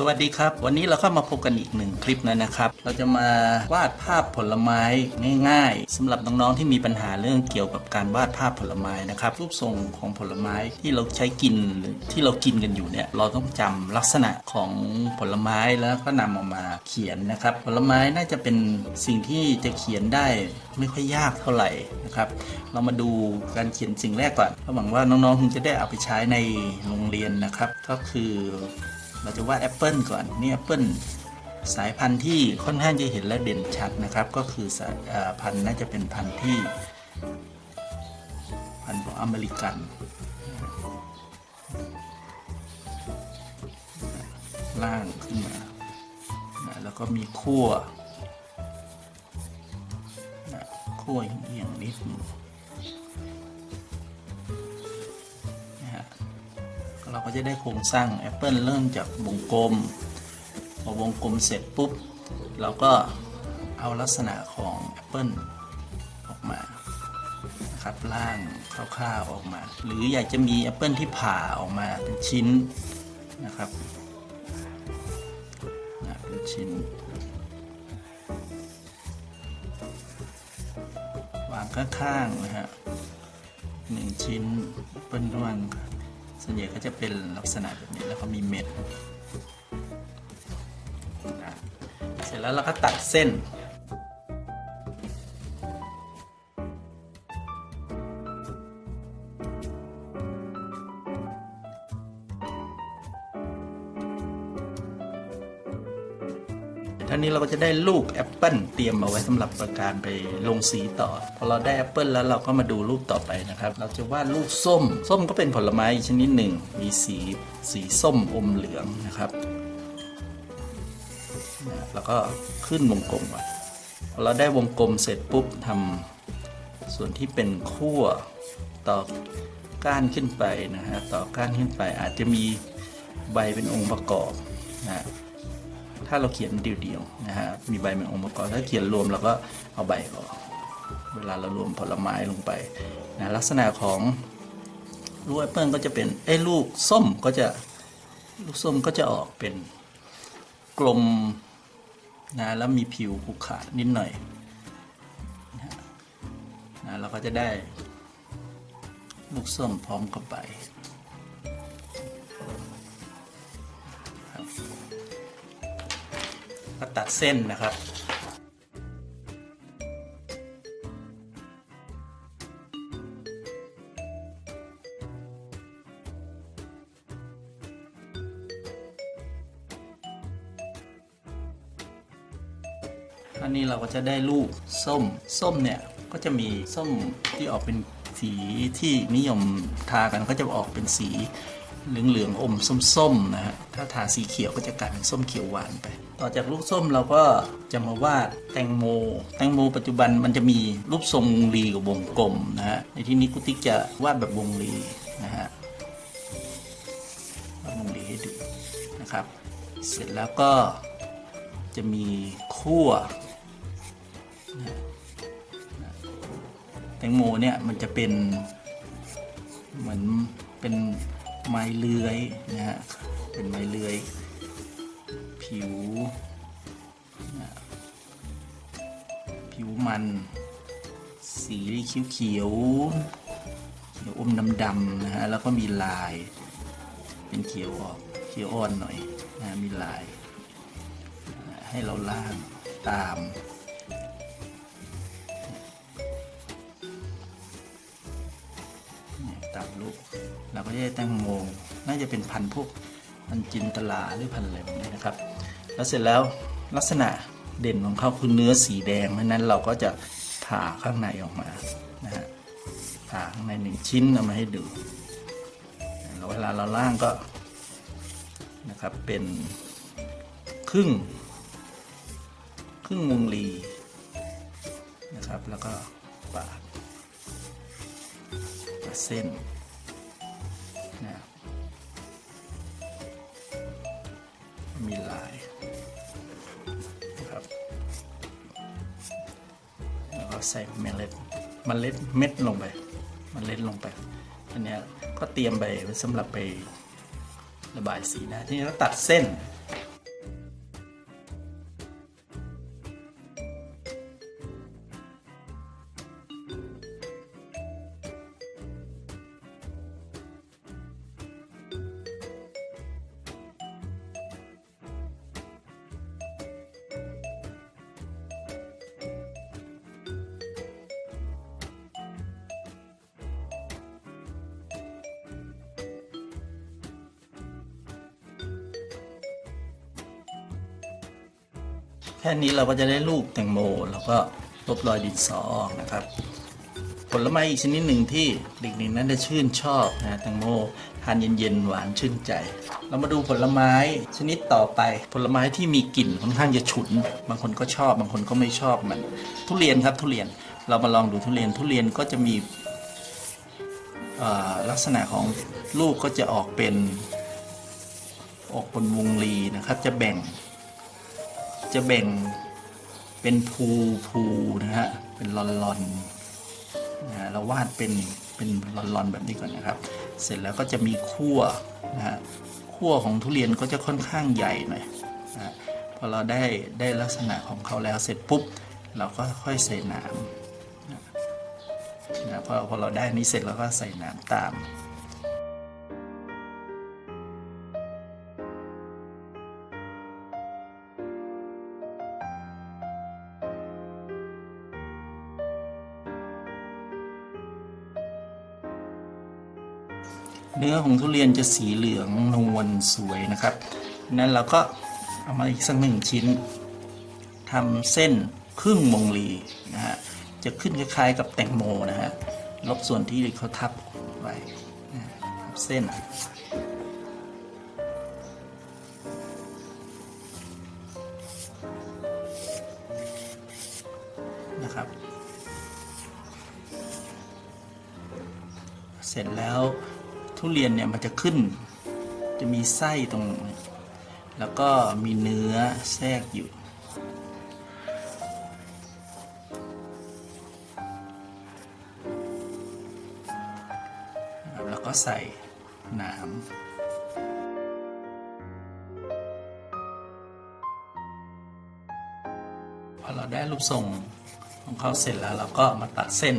สวัสดีครับ วันนี้เราก็มาพบกันอีกหนึ่งคลิปแล้วนะครับ เราจะมาวาดภาพผลไม้ง่ายๆสำหรับน้องๆที่มีปัญหาเรื่องเกี่ยวกับการวาดภาพผลไม้นะครับ รูปทรงของผลไม้ที่เราใช้กินหรือที่เรากินกันอยู่เนี่ยเราต้องจำลักษณะของผลไม้แล้วก็นำออกมาเขียนนะครับ ผลไม้น่าจะเป็นสิ่งที่จะเขียนได้ไม่ค่อยยากเท่าไหร่นะครับ เรามาดูการเขียนสิ่งแรกก่อนหวังว่าน้องๆคงจะได้เอาไปใช้ในโรงเรียนนะครับ ก็คือ เราจะวาดแอปเปิลก่อนนี่แอปเปิลสายพันธุ์ที่ค่อนข้างจะเห็นและเด่นชัดนะครับ ก็คือสายเอ่อพันธุ์น่าจะเป็นพันธุ์ที่ พันธุ์ของอเมริกันล่างขึ้นมานะแล้วก็มีขั้วนะขั้วเอียงนิดหนึง เราก็จะได้โครงสร้างแอปเปิลเริ่มจากวงกลม พอวงกลมเสร็จปุ๊บ เราก็เอาลักษณะของแอปเปิลออกมานะครับล่างคร่าวๆออกมา หรืออยากจะมีแอปเปิลที่ผ่าออกมาเป็นชิ้นนะครับนะเป็นชิ้น วางข้างๆนะฮะหนึ่งชิ้นเปิลด้วน ส่วนใหญ่ก็จะเป็นลักษณะแบบนี้แล้วก็มีเม็ดนะเสร็จแล้วเราก็ตัดเส้น ท่านี้เราก็จะได้ลูกแอปเปิลเตรียมเอาไว้สำหรับประการไปลงสีต่อ พอเราได้แอปเปิลแล้วเราก็มาดูรูปต่อไปนะครับ เราจะวาดลูกส้ม ส้มก็เป็นผลไม้ชนิดหนึ่ง มีสีสีส้มอมเหลืองนะครับแล้วก็ขึ้นวงกลมก่อนพอเราได้วงกลมเสร็จปุ๊บทำส่วนที่เป็นขั้วต่อก้านขึ้นไปนะฮะต่อก้านขึ้นไปอาจจะมีใบเป็นองค์ประกอบนะ ถ้าเราเขียนเดี่ยวๆนะฮะมีใบเป็นองค์ประกอบถ้าเขียนรวมเราก็เอาใบออกเวลาเรารวมผลไม้ลงไปนะลักษณะของลูกแอปเปิลก็จะเป็นเอ้ลูกส้มก็จะลูกส้มก็จะออกเป็นกลมนะแล้วมีผิวขรุขระนิดหน่อยนะนะเราก็จะได้ลูกส้มพร้อมกับใบ ก็ตัดเส้นนะครับ อันนี้เราก็จะได้ลูกส้ม ส้มเนี่ยก็จะมีส้มที่ออกเป็นสีที่นิยมทากันก็จะออกเป็นสี เหลืองๆอมส้มๆนะฮะถ้าทาสีเขียวก็จะกลายเป็นส้มเขียวหวานไป ต่อจากลูกส้มเราก็จะมาวาดแตงโม แตงโมปัจจุบันมันจะมีรูปทรงวงรีกับวงกลมนะฮะในที่นี้กุติ๊กจะวาดแบบวงรีนะฮะวาดวงรีให้ดูนะครับ เสร็จแล้วก็จะมีขั้วแตงโมเนี่ยมันจะเป็นเหมือนเป็น ไม้เลื้อยนะฮะเป็นไม้เลื้อย ผิวนะผิวมัน สีเขียวเขียวเขียวอมดำดำๆนะฮะแล้วก็มีลาย เป็นเขียวออกเขียวอ่อนหน่อยนะมีลาย ให้เราล่างตาม เราก็จะได้แตงโมน่าจะเป็นพันธุ์พวกพันจินตลาหรือพันธุ์อะไรแบบนี้นะครับ แล้วเสร็จแล้วลักษณะเด่นของเขาคือเนื้อสีแดงเพราะฉะนั้นเราก็จะผ่าข้างในออกมานะฮะผ่าข้างในหนึ่งชิ้นเอามาให้ดูแล้วเวลาเราล่างก็นะครับเป็นครึ่ง ครึ่งวงรีนะครับ แล้วก็ปาดเส้น มีลายนะครับแล้วก็ใส่เมล็ดเมล็ดเม็ดลงไปเมล็ดลงไปอันนี้ก็เตรียมไปไว้สำหรับไประบายสีนะ ทีนี้เราตัดเส้น แค่นี้เราก็จะได้ลูกแตงโมแล้วก็ลบรอยดินสอออกนะครับ ผลไม้อีกชนิดหนึ่งที่เด็กๆนั้นจะชื่นชอบนะแตงโมทานเย็นๆหวานชื่นใจ เรามาดูผลไม้ชนิดต่อไป ผลไม้ที่มีกลิ่นค่อนข้างจะฉุน บางคนก็ชอบ บางคนก็ไม่ชอบมัน ทุเรียนครับทุเรียนเรามาลองดูทุเรียนทุเรียนก็จะมีลักษณะของลูกก็จะออกเป็นออกเป็นวงรีนะครับ จะแบ่ง จะแบ่งเป็นภูภูนะฮะเป็นลอนลอนนะเราวาดเป็นเป็นลอนลอนแบบนี้ก่อนนะครับ เสร็จแล้วก็จะมีขั้วนะฮะขั้วของทุเรียนก็จะค่อนข้างใหญ่หน่อยนะฮะพอเราได้ได้ลักษณะของเขาแล้วเสร็จปุ๊บ เราก็ค่อยใส่น้ำนะพอพอเราได้นี้เสร็จเราก็ใส่น้ำตาม อของทุเรียนจะสีเหลืองนวลสวยนะครับ นั้นเราก็เอามาอีกสักหนึ่งชิ้นทำเส้นครึ่งวงรีนะฮะจะขึ้นคล้ายๆกับแตงโมนะฮะลบส่วนที่เขาทับไว้นะทับเส้นนะครับ เสร็จแล้ว ทุเรียนเนี่ยมันจะขึ้น จะมีไส้ตรง แล้วก็มีเนื้อแทรกอยู่ แล้วก็ใส่น้ำพอเราได้รูปทรงของเขาเสร็จแล้วเราก็มาตัดเส้น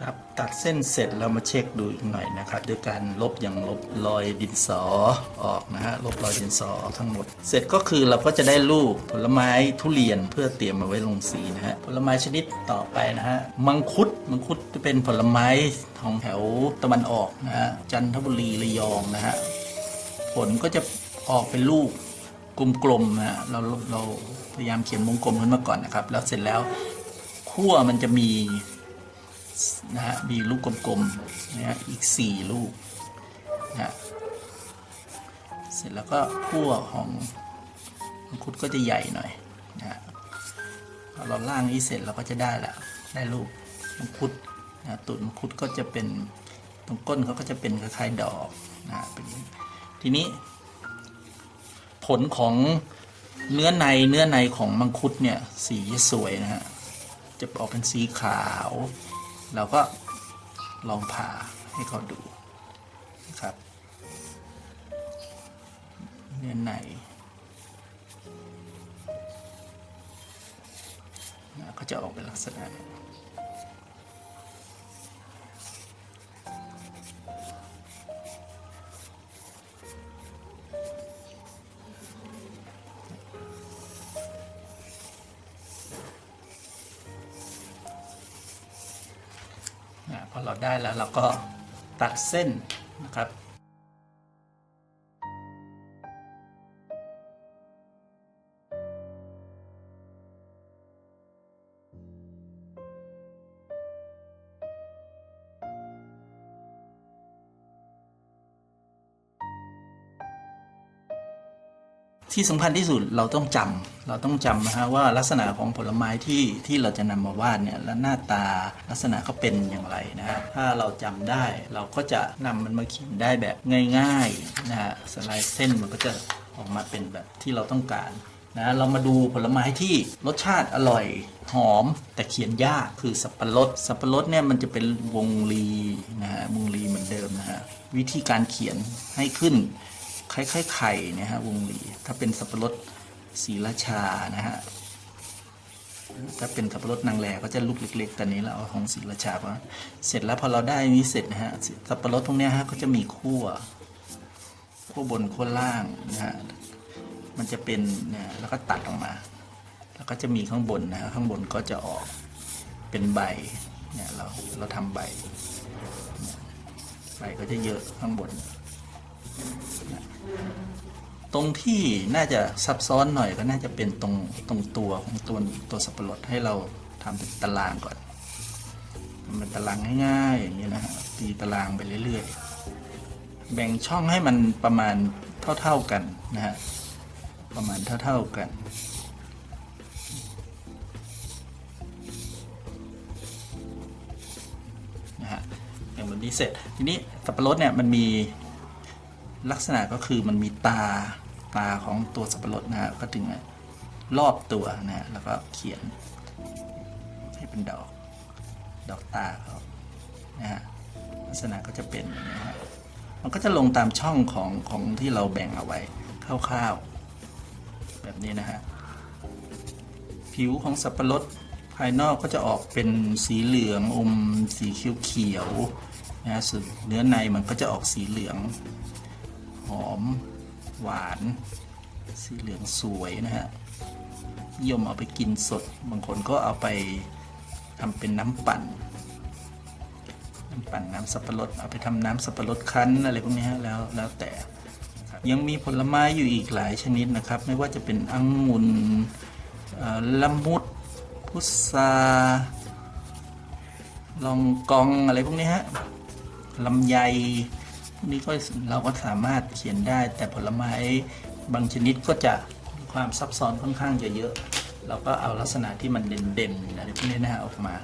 ครับตัดเส้นเสร็จเรามาเช็คดูอีกหน่อยนะครับด้วยการลบอย่างลบรอยดินสอออกนะฮะลบรอยดินสอออกทั้งหมด เสร็จก็คือเราก็จะได้รูปผลไม้ทุเรียนเพื่อเตรียมมาไว้ลงสีนะฮะผลไม้ชนิดต่อไปนะฮะมังคุดมังคุดจะเป็นผลไม้ของแถวตะวันออกนะฮะจันทบุรีระยองนะฮะผลก็จะออกเป็นลูกกลมๆนะฮะเราเราพยายามเขียนวงกลมขึ้นมาก่อนนะครับแล้วเสร็จแล้วขั้วมันจะมี นะฮะมีลูกกลมๆนะฮะอีก 4 ลูกนะฮะเสร็จแล้วก็ขั้วของมังคุดก็จะใหญ่หน่อยนะฮะพอเราล่างนี้เสร็จเราก็จะได้ละได้ลูกมังคุดนะตุ่นมังคุดก็จะเป็นตรงก้นเขาก็จะเป็นคล้ายๆดอกนะเป็นทีนี้ ผลของเนื้อในเนื้อในของมังคุดเนี่ยสีสวยนะฮะจะออกเป็นสีขาว เราก็ลองผ่าให้เขาดูนะครับเนื้อในก็จะออกเป็นลักษณะ อเราได้แล้วเราก็ตัดเส้นนะครับที่สำคัญที่สุดเราต้องจำ เราต้องจำนะฮะว่าลักษณะของผลไม้ที่ที่เราจะนำมาวาดเนี่ยและหน้าตาลักษณะเขาเป็นอย่างไรนะฮะถ้าเราจำได้เราก็จะนำมันมาเขียนได้แบบง่ายๆนะฮะสไลด์เส้นมันก็จะออกมาเป็นแบบที่เราต้องการนะเรามาดูผลไม้ที่รสชาติอร่อยหอมแต่เขียนยากคือสับปะรดสับปะรดเนี่ยมันจะเป็นวงรีนะฮะวงรีเหมือนเดิมนะฮะวิธีการเขียนให้ขึ้นคล้ายๆไข่นะฮะวงลีถ้าเป็นสับปะรด สีราชานะฮะถ้าเป็นสับปะรดนางแลก็จะลูกเล็กๆแต่นี้เราเอาของสีราชาเพราะเสร็จแล้วพอเราได้นี้เสร็จนะฮะสับปะรดตรงเนี้ยฮะก็จะมีขั้วขั้วบนขั้วล่างนะฮะมันจะเป็นเนี่ยแล้วก็ตัดออกมา แล้วก็จะมีข้างบนนะฮะข้างบนก็จะออกเป็นใบเนี่ยเราเราทำใบใบก็จะเยอะข้างบน ตรงที่น่าจะซับซ้อนหน่อยก็น่าจะเป็นตรงตรงตัวของตัวตัวสับปะรดให้เราทำเป็นตารางก่อนทำเป็นตารางง่ายๆอย่างนี้นะฮะตีตารางไปเรื่อยๆ แบ่งช่องให้มันประมาณเท่าๆกันนะฮะประมาณเท่าๆกันนะฮะอย่างแบบนี้เสร็จทีนี้สับปะรดเนี่ยมันมี ลักษณะก็คือมันมีตาตาของตัวสับปะรดนะฮะก็ถึงรอบตัวนะฮะแล้วก็เขียน ให้เป็นดอก ดอกตาเขานะฮะลักษณะก็จะเป็นอย่างนี้ฮะมันก็จะลงตามช่องของของที่เราแบ่งเอาไว้คร่าวๆแบบนี้นะฮะผิวของสับปะรดภายนอกก็จะออกเป็นสีเหลืองอมสีเขียวๆนะฮะส่วนเนื้อในมันก็จะออกสีเหลือง หอมหวาน สีเหลืองสวยนะฮะนิยมเอาไปกินสด บางคนก็เอาไปทำเป็นน้ำปั่น น้ำปั่นน้ำสับปะรด เอาไปทำน้ำสับปะรดคั้นอะไรพวกนี้ฮะแล้วแล้วแต่ยังมีผลไม้อยู่อีกหลายชนิดนะครับ ไม่ว่าจะเป็นองุ่นละมุด พุทราลองกองอะไรพวกนี้ฮะลำไย นี่ก็เราก็สามารถเขียนได้ แต่ผลไม้บางชนิดก็จะมีความซับซ้อนค่อนข้างจะเยอะเราก็เอาลักษณะที่มันเด่นๆอะไรพวกนี้นะฮะออกมา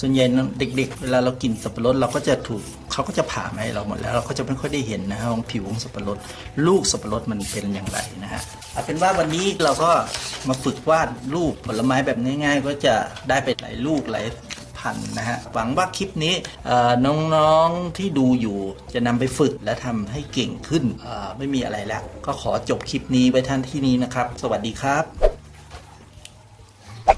ส่วนใหญ่นเด็กๆเวลาเรากินสับปะรดเราก็จะถูกเขาก็จะผ่ามาให้เราหมดแล้ว เราก็จะไม่ค่อยได้เห็นนะฮะของผิวของสับปะรดลูกสับปะรดมันเป็นอย่างไรนะฮะเอาเป็นว่าวันนี้เราก็มาฝึกวาดรูปผลไม้แบบง่ายๆ ก็จะได้ไปหลายลูกหลายพันนะฮะหวังว่าคลิปนี้น้องๆที่ดูอยู่จะนำไปฝึกและทำให้เก่งขึ้นไม่มีอะไรแล้ว ก็ขอจบคลิปนี้ไว้ท่านที่นี้นะครับ สวัสดีครับ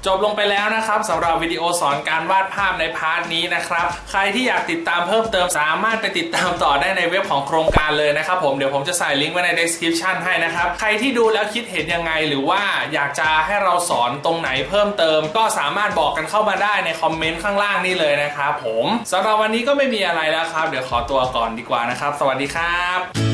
จบลงไปแล้วนะครับสำหรับวิดีโอสอนการวาดภาพในพาร์ทนี้นะครับ ใครที่อยากติดตามเพิ่มเติมสามารถไปติดตามต่อได้ในเว็บของโครงการเลยนะครับผมเดี๋ยวผมจะใส่ลิงก์ไว้ใน description ให้นะครับ ใครที่ดูแล้วคิดเห็นยังไง หรือว่าอยากจะให้เราสอนตรงไหนเพิ่มเติม ก็สามารถบอกกันเข้ามาได้ในคอมเมนต์ข้างล่างนี้เลยนะครับผมสำหรับวันนี้ก็ไม่มีอะไรแล้วครับ เดี๋ยวขอตัวก่อนดีกว่านะครับ สวัสดีครับ